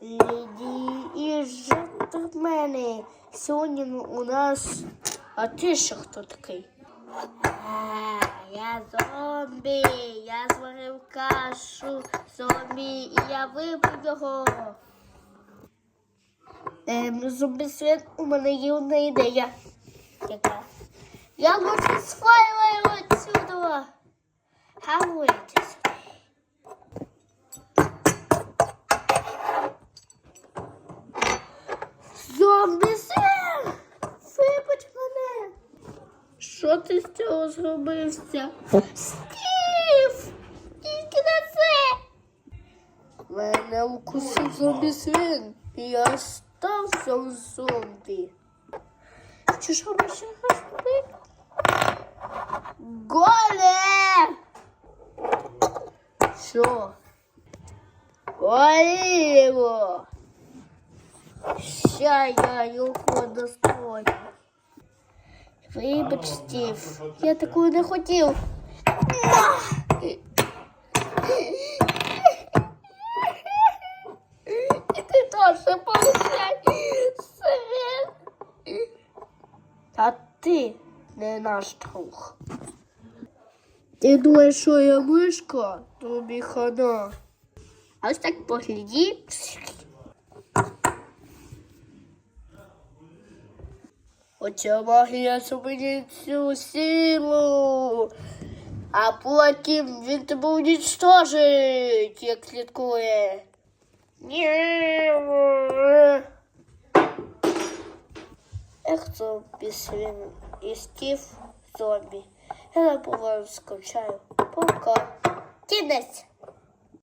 І джентльмени. Сьогодні у нас. А ти ще хто такий? А, я зомбі. Я зварив кашу зомбі і я випив його. Ем, зомбі світ, у мене є одна ідея. Яка? Я лучше свалюю отсюда. Хавуйте Що ти з цього зробився? Стів! Тільки не це! Мене укусив зомбі свин, і я стався зомбі. Чи що ми ще? Голе! Що? Голіво! Ща я його достою. Вибач, Стів, я такого не хотів. На! І ти теж получай світ. А ти не наш друг. Ти думаєш, що я мишка? Тобі хана. А ось так погляді. Оця магія зупинить цю силу. А потім він тебе унічтожить, як слідкує. Ех, зомбі свин і стів зомбі. Я на вас скучаю. Пока. Кінець.